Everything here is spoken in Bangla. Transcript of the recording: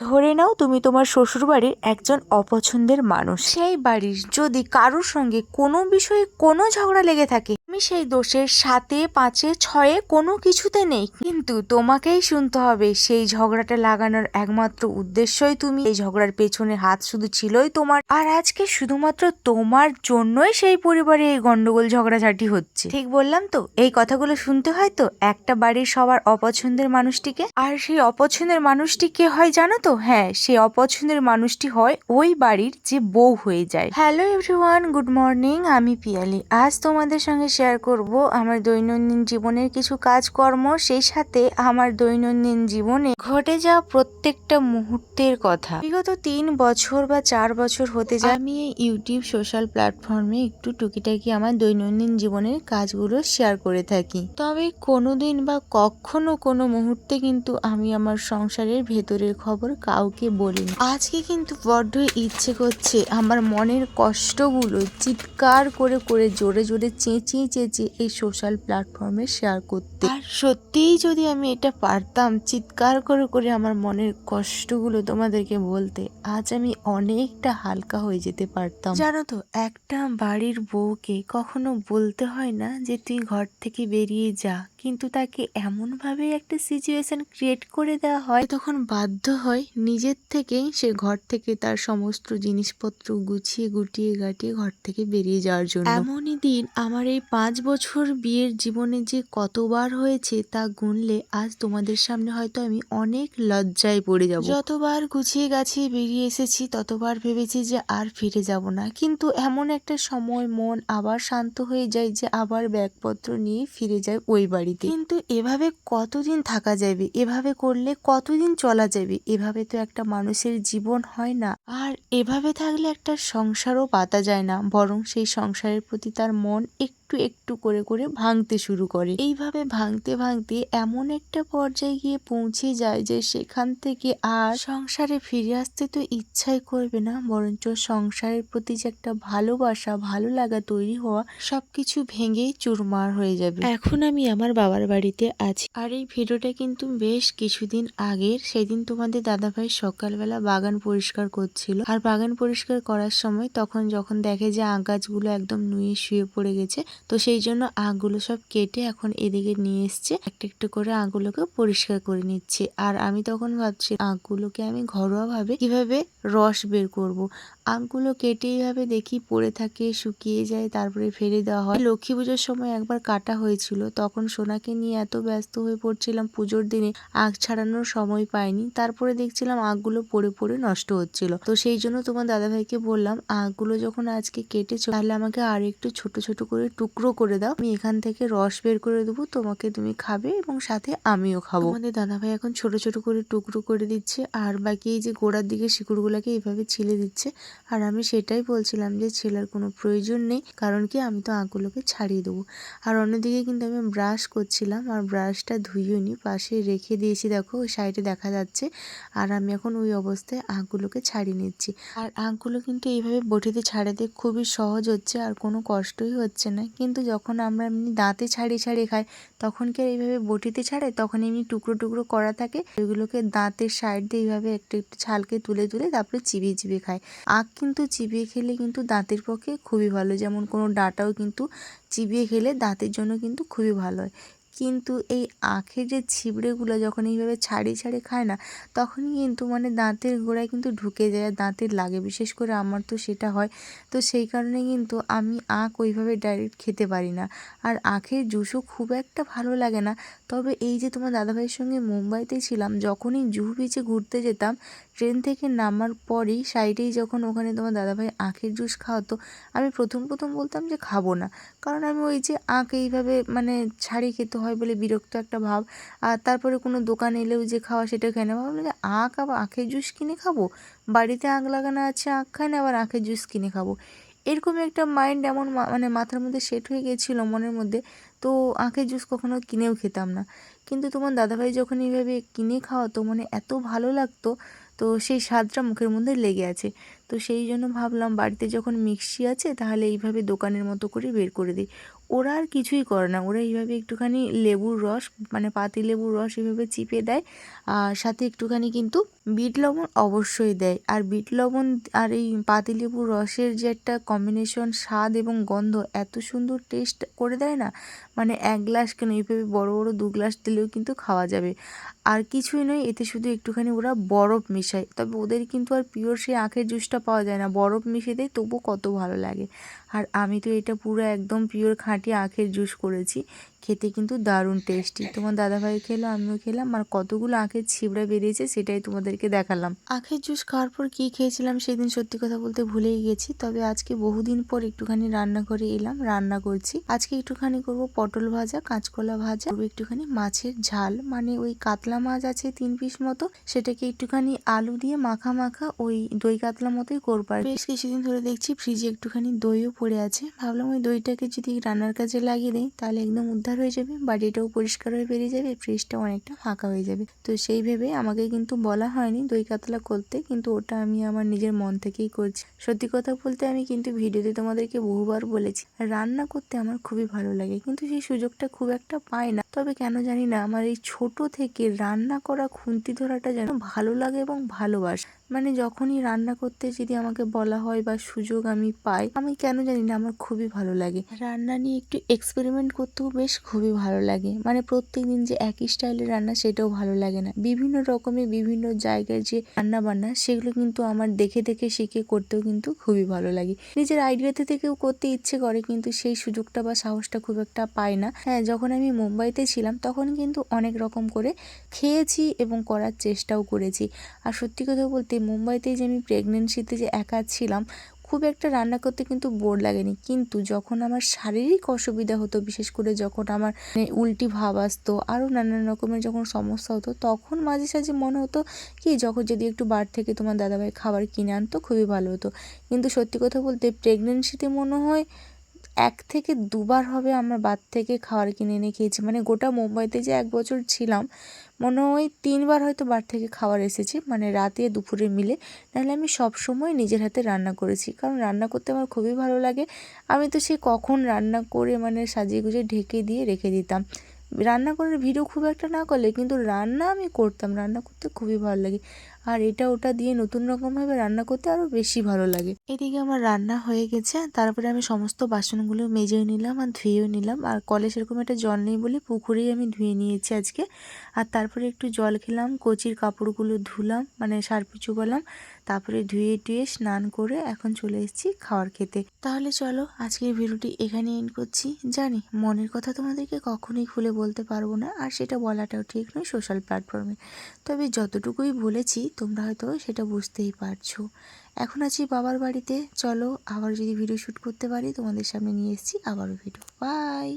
ধরে নাও তুমি তোমার শ্বশুরবাড়ির একজন অপছন্দের মানুষ। সেই বাড়ির যদি কারোর সঙ্গে কোনো বিষয়ে কোনো ঝগড়া লেগে থাকে তুমি সেই দোষের সাতে, পাঁচে, ছয়ে কোনো কিছুতে নেই। কিন্তু তোমাকেই শুনতে হবে, সেই ঝগড়াটা লাগানোর একমাত্র উদ্দেশ্যই তুমি। এই ঝগড়ার পেছনে হাত শুধু ছিলই তোমার, আর আজকে শুধুমাত্র তোমার জন্যই সেই পরিবারে এই গন্ডগোল ঝগড়াঝাটি হচ্ছে। ঠিক বললাম তো? এই কথাগুলো শুনতে হয় তো? একটা বাড়ির সবার অপছন্দের মানুষটিকে? আর সেই অপছন্দের মানুষটি কে হয় জানো তো? হ্যাঁ সে অপছন্দের মানুষটি হয় ওই বাড়ির যে বউ হয়ে যায়। হ্যালো এভরিওয়ান গুড মর্নিং আমি পিয়ালি। আজ তোমাদের সঙ্গে শেয়ার করব আমার দৈনন্দিন জীবনের কিছু কাজকর্ম। সেই সাথে আমার দৈনন্দিন জীবনে ঘটে যাওয়া প্রত্যেকটা মুহূর্তের কথা। বিগত তিন বছর বা চার বছর হতে যায় আমি এই ইউটিউব সোশ্যাল প্ল্যাটফর্মে একটু টুকিটাকি আমার দৈনন্দিন জীবনের কাজগুলো শেয়ার করে থাকি। তবে কোনোদিন বা কখনো কোনো মুহূর্তে কিন্তু আমি আমার সংসারের ভেতরের খবর কাউকে বলিনি। আজকে কিন্তু বড্ড ইচ্ছে করছে, আমার মনের কষ্টগুলো চিৎকার করে করে জোরে জোরে চেঁচিয়ে চেঁচিয়ে এই সোশ্যাল প্ল্যাটফর্মে শেয়ার করতে। আর সত্যিই যদি আমি এটা পারতাম চিৎকার করে করে আমার মনের কষ্টগুলো তোমাদেরকে বলতে আজ আমি অনেকটা হালকা হয়ে যেতে পারতাম। জানো তো একটা বাড়ির বউকে কখনো বলতে হয় না যে তুই ঘর থেকে বেরিয়ে যা কিন্তু তাকে এমনভাবে একটা সিচুয়েশন ক্রিয়েট করে দেওয়া হয়। তখন বাধ্য হয় নিজের থেকেই সে ঘর থেকে তার সমস্ত জিনিসপত্র গুছিয়ে গুটিয়ে গাটিয়ে ঘর থেকে বেরিয়ে যাওয়ার জন্য। এমনই দিন আমার এই পাঁচ বছর বিয়ের জীবনে যে কতবার হয়েছে তা গুনলে আজ তোমাদের সামনে হয়তো আমি অনেক লজ্জায় পড়ে যাব। যতবার গুছিয়ে গাছিয়ে বেরিয়ে এসেছি, ততবার ভেবেছি যে আর ফিরে যাব না। কিন্তু এমন একটা সময় মন আবার শান্ত হয়ে যায় যে আবার ব্যাগপত্র নিয়ে ফিরে যায় ওই বাড়িতে। কিন্তু এভাবে কতদিন থাকা যাবে? এভাবে করলে কতদিন চলা যাবে? এভাবে তো একটা মানুষের জীবন হয় না। আর এভাবে থাকলে একটা সংসারও পাতা যায় না। বরং সেই সংসারের প্রতি তার মন একটু একটু একটু করে করে ভাঙতে শুরু করে। এইভাবে ভাঙতে ভাঙতে এমন একটা পর্যায়ে গিয়ে পৌঁছে যায় যে সেখান থেকে আর সংসারে ফিরে আসতে তো ইচ্ছাই করবে না বরঞ্চ সংসারের প্রতি যে একটা ভালোবাসা ভালো লাগা তৈরি হওয়া সবকিছু ভেঙেই চুরমার হয়ে যাবে। এখন আমি আমার বাবার বাড়িতে আছি। আর এই ভিডিওটা কিন্তু বেশ কিছুদিন আগের। সেদিন তোমাদের দাদাভাই সকালবেলা বাগান পরিষ্কার করছিল। আর বাগান পরিষ্কার করার সময় তখন যখন দেখে যে আগ গাছগুলো একদম নুয়ে শুয়ে পড়ে গেছে তো সেই জন্য আগুলো সব কেটে এখন এদিকে নিয়ে এসছে। একটা একটু করে আগুলোকে পরিষ্কার করে নিচ্ছে। আর আমি তখন ভাবছি, আগুলোকে আমি ঘরোয়াভাবে কীভাবে রস বের করব। আখগুলো কেটে এইভাবে দেখি পড়ে থাকে, শুকিয়ে যায়, তারপরে ফেলে দেওয়া হয়। লক্ষ্মী পুজোর সময় একবার কাটা হয়েছিল। তখন সোনাকে নিয়ে এত ব্যস্ত হয়ে পড়ছিলাম পুজোর দিনে আখ ছাড়ানোর সময় পাইনি। তারপরে দেখছিলাম আখগুলো পড়ে পড়ে নষ্ট হচ্ছিল। তো সেই জন্য তোমার দাদাভাইকে বললাম আখগুলো যখন আজকে কেটেছো, তাহলে আমাকে আর একটু ছোট ছোট করে টুকরো করে দাও। আমি এখান থেকে রস বের করে দেবো, তোমাকে তুমি খাবে এবং সাথে আমিও খাব। আমাদের দাদাভাই এখন ছোট ছোট করে টুকরো করে দিচ্ছে আর বাকি এই যে গোড়ার দিকে শিকড়গুলোকে এইভাবে ছিলে দিচ্ছে। আর আমি সেটাই বলছিলাম যে ছেলার কোনো প্রয়োজন নেই, কারণ কি আমি তো আঁকগুলোকে ছাড়িয়ে দেবো। আর অন্যদিকে কিন্তু আমি ব্রাশ করছিলাম আর ব্রাশটা ধুইও নি পাশে রেখে দিয়েছি, দেখো, ওই সাইডে দেখা যাচ্ছে। আর আমি এখন ওই অবস্থায় আঁকগুলোকে ছাড়িয়ে নিচ্ছি। আর আঁকগুলো কিন্তু এইভাবে বটিতে ছাড়াতে খুবই সহজ হচ্ছে আর কোনো কষ্টই হচ্ছে না। কিন্তু যখন আমরা এমনি দাঁতে ছাড়িয়ে ছাড়িয়ে খাই, তখন কি এইভাবে বটিতে ছাড়ে? তখন এমনি টুকরো টুকরো করা থাকে। ওইগুলোকে দাঁতের সাইড দিয়ে এইভাবে একটু একটু ছালকে তুলে তুলে তারপরে চিবিয়ে চিবিয়ে খায়। আখ কিন্তু চিবিয়ে খেলে কিন্তু দাঁতের পক্ষে খুবই ভালো। যেমন কোনো ডাটাও কিন্তু চিবিয়ে খেলে দাঁতের জন্য কিন্তু খুবই ভালো হয়। কিন্তু এই আখের যে ছিবড়েগুলো যখন এইভাবে ছাড়িয়ে ছাড়িয়ে খায় না তখনই কিন্তু মানে দাঁতের গোড়ায় কিন্তু ঢুকে যায় দাঁতের লাগে। বিশেষ করে আমার তো সেটা হয়। তো সেই কারণে কিন্তু আমি আখ ওইভাবে ডাইরেক্ট খেতে পারি না। আর আখের জুসও খুব একটা ভালো লাগে না। তবে এই যে তোমার দাদাভাইয়ের সঙ্গে মুম্বাইতে ছিলাম, যখনই জুহু বিচে ঘুরতে যেতাম ট্রেন থেকে নামার পরেই সাইডেই যখন ওখানে তোমার দাদাভাই আখের জুস খাওয়াতো, আমি প্রথম প্রথম বলতাম যে খাব না। কারণ আমি ওই যে আখ এইভাবে মানে ছাড়িয়ে খেতে হয় বলে বিরক্ত একটা ভাব। আর তারপরে কোনো দোকান এলেও যে খাওয়া সেটা খেয়ে নেওয়া ভাবলাম যে আখ আবার আখের জুস কিনে খাব? বাড়িতে আখ লাগানো আছে আখ খাই না আবার আখের জুস কিনে খাব? এরকমই একটা মাইন্ড এমন মানে মাথার মধ্যে সেট হয়ে গেছিল মনের মধ্যে। তো আখের জুস কখনো কিনেও খেতাম না। কিন্তু তোমার দাদাভাই যখন এইভাবে কিনে খাওয়াতো মানে এত ভালো লাগতো তো সেই স্বাদটা মুখের মধ্যে লেগে আছে। তো সেই জন্য ভাবলাম বাড়িতে যখন মিক্সি আছে তাহলে এইভাবে দোকানের মতো করে বের করে দিই। ওরা আর কিছুই করে না। ওরা এইভাবে একটুখানি লেবুর রস মানে পাতি লেবুর রস এভাবে চিপে দেয়। আর সাথে একটুখানি কিন্তু বিট লবণ অবশ্যই দেয়। আর বিট লবণ আর এই পাতিলেবুর রসের যে একটা কম্বিনেশন স্বাদ এবং গন্ধ এত সুন্দর টেস্ট করে দেয় না মানে এক গ্লাস কেন? এইভাবে বড় বড় দু গ্লাস দিলেও কিন্তু খাওয়া যাবে। আর কিছুই নয়, এতে শুধু একটুখানি ওরা বরফ মেশায়। তবে ওদের কিন্তু আর পিওর সেই আখের জুসটা পাওয়া যায় না। বরফ মিশিয়ে দেয়, তবু কত ভালো লাগে। আর আমি তো এটা পুরো একদম পিওর খাঁটি আখের জুস করেছি। খেতে কিন্তু দারুণ টেস্টি তোমার দাদাভাই খেলো আমিও খেলাম আর কতগুলো আখের ছিবড়া বেরিয়েছে সেটাই তোমাদেরকে দেখালাম। আখের জুস খাওয়ার পর কী খেয়েছিলাম সেদিন সত্যি কথা বলতে ভুলেই গেছি তবে আজকে বহুদিন পর একটুখানি রান্না করে এলাম রান্না করছি। আজকে একটুখানি করব পটল ভাজা কাঁচকলা ভাজা একটুখানি মাছের ঝাল মানে ওই কাতলা মাছ আছে তিন পিস মতো সেটাকে একটুখানি আলু দিয়ে মাখা মাখা ওই দই কাতলা মতোই করব। আর বেশ কিছুদিন ধরে দেখছি ফ্রিজে একটুখানি দইও পড়ে আছে ভাবলাম ওই দইটাকে যদি রান্নার কাজে লাগিয়ে দেয় তাহলে একদম উদ্ধার হয়ে যাবে, বাড়িটাও পরিষ্কার হয়ে বেরিয়ে যাবে ফ্রিজটাও অনেকটা ফাঁকা হয়ে যাবে। তো সেই ভেবে আমাকে কিন্তু বলা হয়নি দই কাতলা করতে, কিন্তু ওটা আমি আমার নিজের মন থেকেই করছি। সত্যি কথা বলতে আমি কিন্তু ভিডিওতে তোমাদেরকে বহুবার বলেছি, রান্না করতে আমার খুবই ভালো লাগে, কিন্তু সেই সুযোগটা খুব একটা পাই না। তবে কেন জানি না, আমার এই ছোট থেকে রান্না করা খুন্তি ধরাটা যেন ভালো লাগে এবং ভালোবাসে। মানে যখনই রান্না করতে যদি আমাকে বলা হয় বা সুযোগ আমি পাই, আমি কেন জানি না, আমার খুবই ভালো লাগে। রান্না নিয়ে একটু এক্সপেরিমেন্ট করতেও বেশ খুবই ভালো লাগে। মানে প্রত্যেক দিন যে একই স্টাইলের রান্না, সেটাও ভালো লাগে না। বিভিন্ন রকমের বিভিন্ন জায়গার যে রান্না বান্না সেগুলো কিন্তু আমার দেখে দেখে শিখে করতেও কিন্তু খুবই ভালো লাগে। নিজের আইডিয়াতে থেকেও করতে ইচ্ছে করে, কিন্তু সেই সুযোগটা বা সাহসটা খুব একটা পাই না। হ্যাঁ যখন আমি মুম্বাইতে ছিলাম, তখন কিন্তু অনেক রকম করে খেয়েছি এবং করার চেষ্টাও করেছি। আর সত্যি কথা বলতে মুম্বাইতে যে আমি প্রেগনেন্সিতে যে একা ছিলাম, খুব একটা রান্না করতে কিন্তু বোর লাগেনি। কিন্তু যখন আমার শারীরিক অসুবিধা হতো, বিশেষ করে যখন আমার উল্টি ভাব আসতো আরও নানান রকমের যখন সমস্যা হতো, তখন মাঝে সাঝে মনে হতো কি, যখন যদি একটু বার থেকে তোমার দাদাভাই খাবার কিনে আনতো, খুবই ভালো হতো। কিন্তু সত্যি কথা বলতে প্রেগনেন্সিতে মনে হয় এক থেকে দুবার হবে আমরা বাদ থেকে খাবার কিনে এনে খেয়েছি। মানে গোটা মুম্বাইতে যে এক বছর ছিলাম, মনে হয় তিনবার হয়তো বার থেকে খাবার এসেছে মানে রাতে দুপুরে মিলে। নাহলে আমি সব সময় নিজের হাতে রান্না করেছি, কারণ রান্না করতে আমার খুবই ভালো লাগে। আমি তো সে কখন রান্না করে মানে সাজিয়ে গুজিয়ে ঢেকে দিয়ে রেখে দিতাম। রান্না করার ভিডিও খুব একটা না করলে কিন্তু রান্না আমি করতাম। রান্না করতে খুবই ভালো লাগে। আর এটা ওটা দিয়ে নতুন রকমভাবে রান্না করতে আরও বেশি ভালো লাগে। এদিকে আমার রান্না হয়ে গেছে, তারপরে আমি সমস্ত বাসনগুলো মেজেও নিলাম আর ধুয়েও নিলাম। আর কলে সেরকম একটা জল নেই বলে পুকুরেই আমি ধুয়ে নিয়েছি আজকে। আর তারপরে একটু জল খেলাম, কচির কাপড়গুলো ধুলাম মানে সার্ফে চুবালাম তারপরে ধুয়ে টুয়ে স্নান করে এখন চলে এসেছি খাওয়ার খেতে। তাহলে চলো, আজকের ভিডিওটি এখানে এন্ড করছি। জানি, মনের কথা তোমাদেরকে কখনোই খুলে বলতে পারব না, আর সেটা বলাটাও ঠিক নয় সোশ্যাল প্ল্যাটফর্মে তবে যতটুকুই বলেছি, তোমরা হয়তো সেটা বুঝতেই পারছ। এখন আছি বাবার বাড়িতে। চলো আবার যদি ভিডিও শ্যুট করতে পারি, তোমাদের সামনে নিয়ে এসেছি আবারও ভিডিও বাই